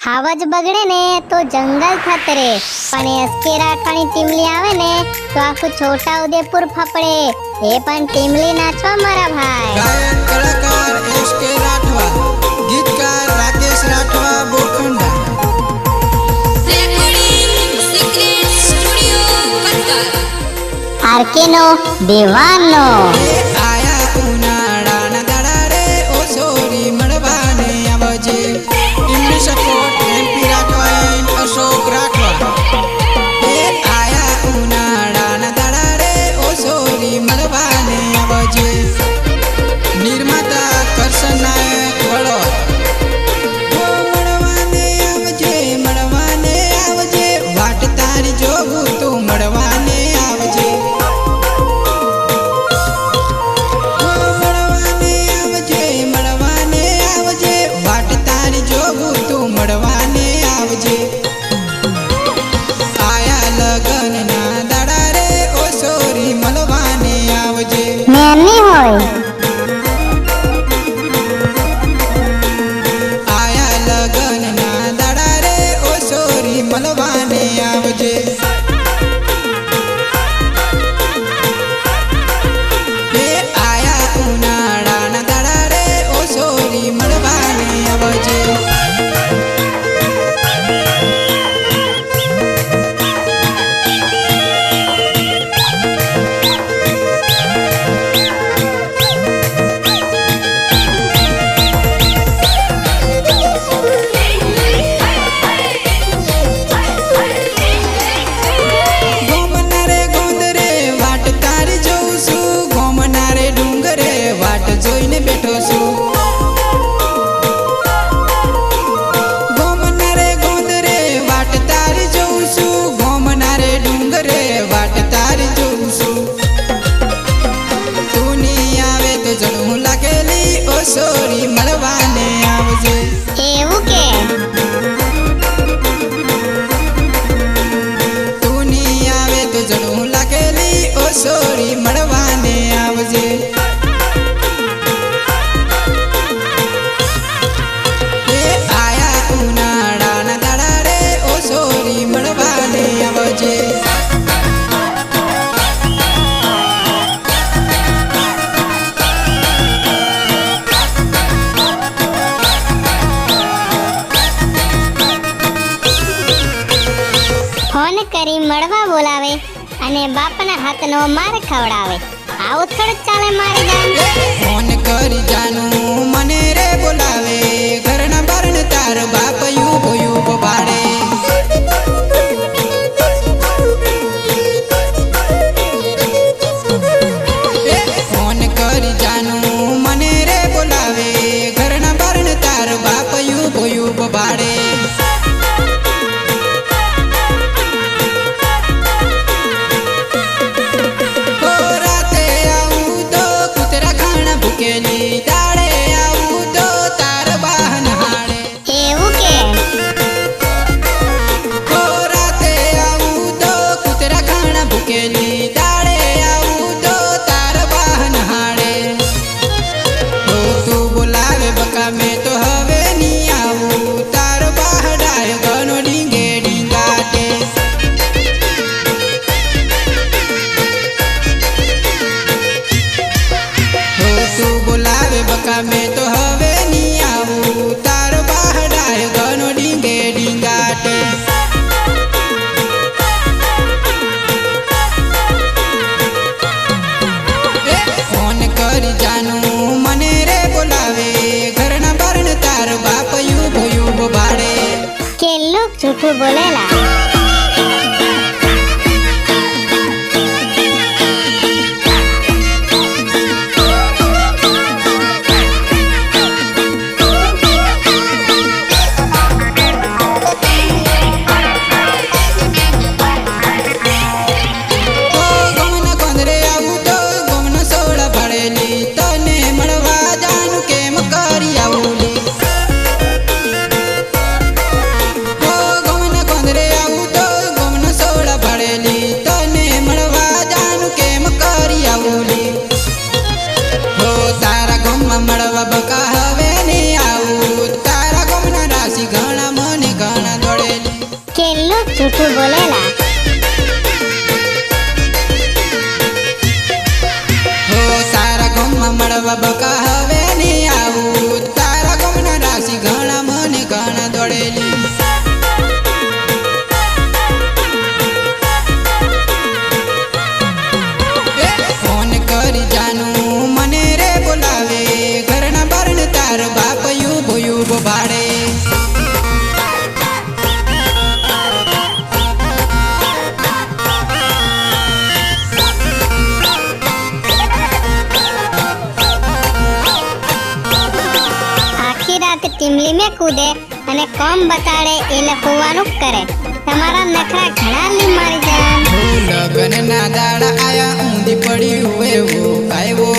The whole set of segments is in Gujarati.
હાવજ બગડે ને તો જંગલ ખતરે પણ એસકે રાઠાણી ટીમલી આવે ને તો આખું છોટા ઉદેપુર ફફડે. એ પણ ટીમલી નાચવા મારા ભાઈ. કલાકાર એસકે રાઠવા ગીતકાર રાકેશ આરકેનો દેવાનો આયા sorry. મળવા બોલાવે અને બાપના હાથનો માર ખવડાવે. આવું થોડું ચાલે મારી જાન. ફોન કરી જાનું, મને રે બોલાવે. ઘરના બારણ તાર બાપ યુ યુ પાડે Oh. કોમ બતાડે એ લખવાનું કરે. તમારા નખરા ઘણા ની મારી જાન લગન ના દાડા આયા, ઊંધી પડી હોય એવો આવ્યો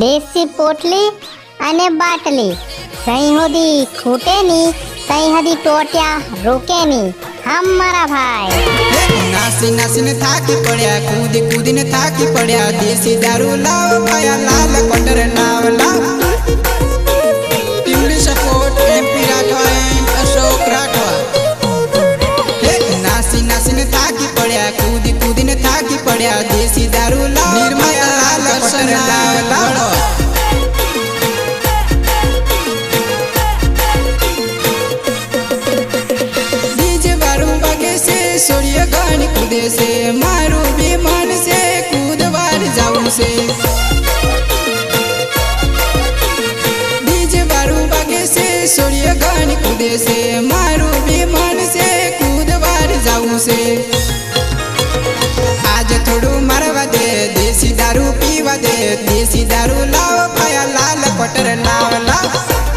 દેશી પોટલી અને બાટલી. સહી ખૂટે ની સહી ટોટ્યા રોકે ની હમ મારા ભાઈ. નાસી નાસીને થાકી પડ્યા, કૂદ કૂદીને થાકી પડ્યા. દેશી દારૂ લાવ પાયા લાલ કોટર નાવ લાવ. ટીમડી સપોર્ટ અશોક રાઠવા. નાસી નાસીને થાકી પડ્યા, કૂદ કૂદીને થાકી પડ્યા. છે મારું બી મન છે કુદવાર જવું છે આજ થોડું મારવા દે દેશી દારૂ પીવા દે દેશી દારૂ લાવ પાયા લાલ પટર લાવ લાવ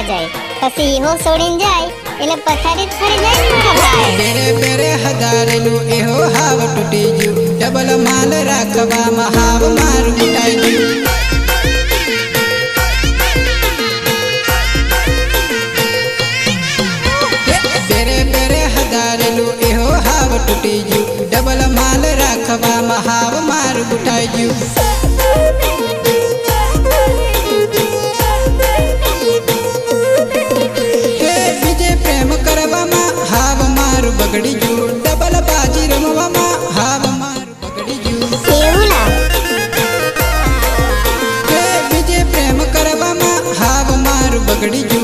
કરવા જાય. પછી એહો છોડીને જાય, એટલે પથારી છોડી જાય ને મારા ભાઈ બેરે બેરે હજારેનું એહો હાવ તૂટી ગયું. ડબલ માલ રાખવામાં હાવ મારું ઉટાઈ ગયું. તૂટી ગયું. ડબલ માલ રાખવા મહાવ મારું ગુટાઈ ગયું. पगड़ी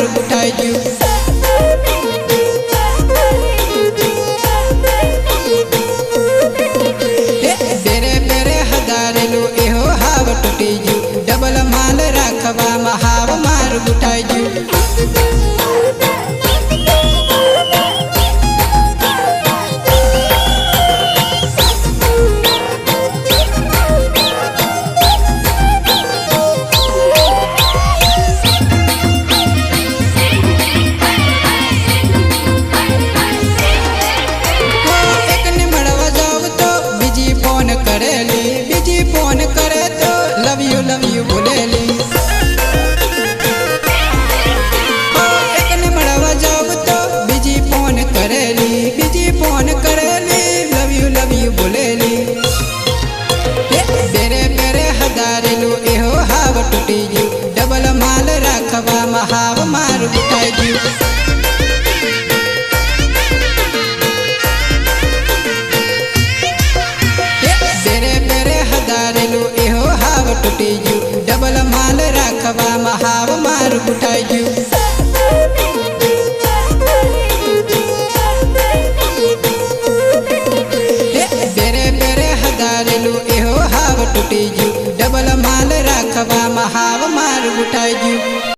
હાવ મારું ગુટાઈ ગયું